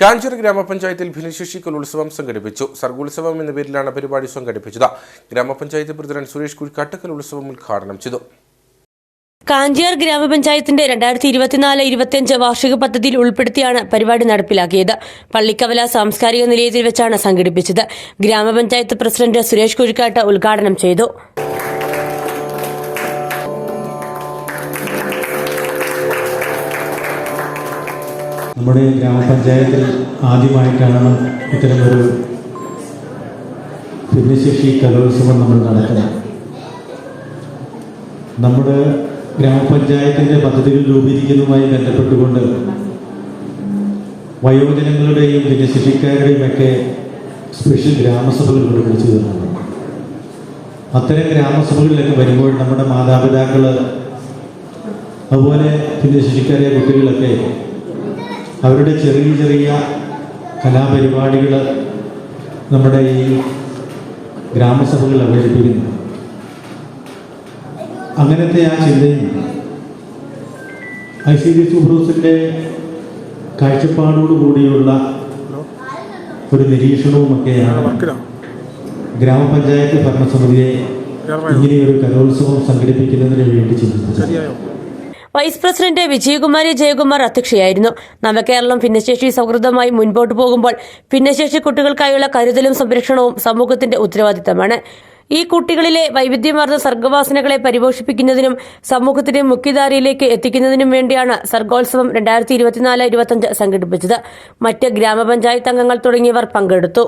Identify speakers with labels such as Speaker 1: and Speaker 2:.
Speaker 1: കാഞ്ചിറ ഗ്രാമപഞ്ചായത്തിൽ ഭിന്നശേഷിക്കൽ ഉത്സവം സംഘടിപ്പിച്ചു. സർഗോത്സവം എന്ന പേരിലാണ് പരിപാടി സംഘടിപ്പിച്ചത്. ഗ്രാമപഞ്ചായത്ത് പ്രസിഡന്റ് സുരേഷ് കുഴിക്കാട്ടക്കൽ ഉത്സവം ഉദ്ഘാടനം ചെയ്തു.
Speaker 2: കാഞ്ചിയാർ ഗ്രാമപഞ്ചായത്തിന്റെ രണ്ടായിരത്തി ഇരുപത്തിനാല് ഇരുപത്തിയഞ്ച് വാർഷിക പദ്ധതിയിൽ ഉൾപ്പെടുത്തിയാണ് പരിപാടി നടപ്പിലാക്കിയത്. പള്ളിക്കവല സാംസ്കാരിക നിലയത്തിൽ വെച്ചാണ് സംഘടിപ്പിച്ചത്. ഗ്രാമപഞ്ചായത്ത് പ്രസിഡന്റ് സുരേഷ് കുഴിക്കാട്ട് ഉദ്ഘാടനം ചെയ്തു.
Speaker 3: നമ്മുടെ ഗ്രാമപഞ്ചായത്തിൽ ആദ്യമായിട്ടാണ് ഇത്തരമൊരു ഭിന്നശേഷി കലോത്സവം നമ്മൾ നടത്തുന്നത്. നമ്മുടെ ഗ്രാമപഞ്ചായത്തിന്റെ പദ്ധതികൾ രൂപീകരിക്കുന്നതുമായി ബന്ധപ്പെട്ടുകൊണ്ട് വയോജനങ്ങളുടെയും ഭിന്നശേഷിക്കാരുടെയും ഒക്കെ സ്പെഷ്യൽ ഗ്രാമസഭകൾ ഇവിടെ വിളിച്ചു തരുന്നുണ്ട്. അത്തരം ഗ്രാമസഭകളിലൊക്കെ വരുമ്പോൾ നമ്മുടെ മാതാപിതാക്കൾ അതുപോലെ ഭിന്നശേഷിക്കാരെ കുട്ടികളൊക്കെ അവരുടെ ചെറിയ ചെറിയ കലാപരിപാടികൾ നമ്മുടെ ഈ ഗ്രാമസഭകളിൽ അവതരിപ്പിക്കുന്നു. അങ്ങനത്തെ ആ ചിന്തയും ഐ സി ഡി സുബ്രൂസിന്റെ കാഴ്ചപ്പാടോടുകൂടിയുള്ള ഒരു നിരീക്ഷണവുമൊക്കെയാണ് ഗ്രാമപഞ്ചായത്ത് ഭരണസമിതിയെ ഇങ്ങനെയൊരു കലോത്സവം സംഘടിപ്പിക്കുന്നതിന് വേണ്ടി ചിന്തിച്ചത്.
Speaker 2: വൈസ് പ്രസിഡന്റ് വിജയകുമാരി ജയകുമാർ അധ്യക്ഷയായിരുന്നു. നവകേരളം ഭിന്നശേഷി സൗഹൃദമായി മുൻപോട്ട് പോകുമ്പോൾ ഭിന്നശേഷി കുട്ടികൾക്കായുള്ള കരുതലും സംരക്ഷണവും സമൂഹത്തിന്റെ ഉത്തരവാദിത്തമാണ്. ഈ കുട്ടികളിലെ വൈവിധ്യമാർന്ന സർഗവാസനകളെ പരിപോഷിപ്പിക്കുന്നതിനും സമൂഹത്തിന്റെ മുഖ്യധാരയിലേക്ക് എത്തിക്കുന്നതിനും വേണ്ടിയാണ് സർഗോത്സവം രണ്ടായിരത്തി ഇരുപത്തിനാല് ഇരുപത്തിയഞ്ച് സംഘടിപ്പിച്ചത്. മറ്റ് ഗ്രാമപഞ്ചായത്ത് അംഗങ്ങൾ തുടങ്ങിയവർ പങ്കെടുത്തു.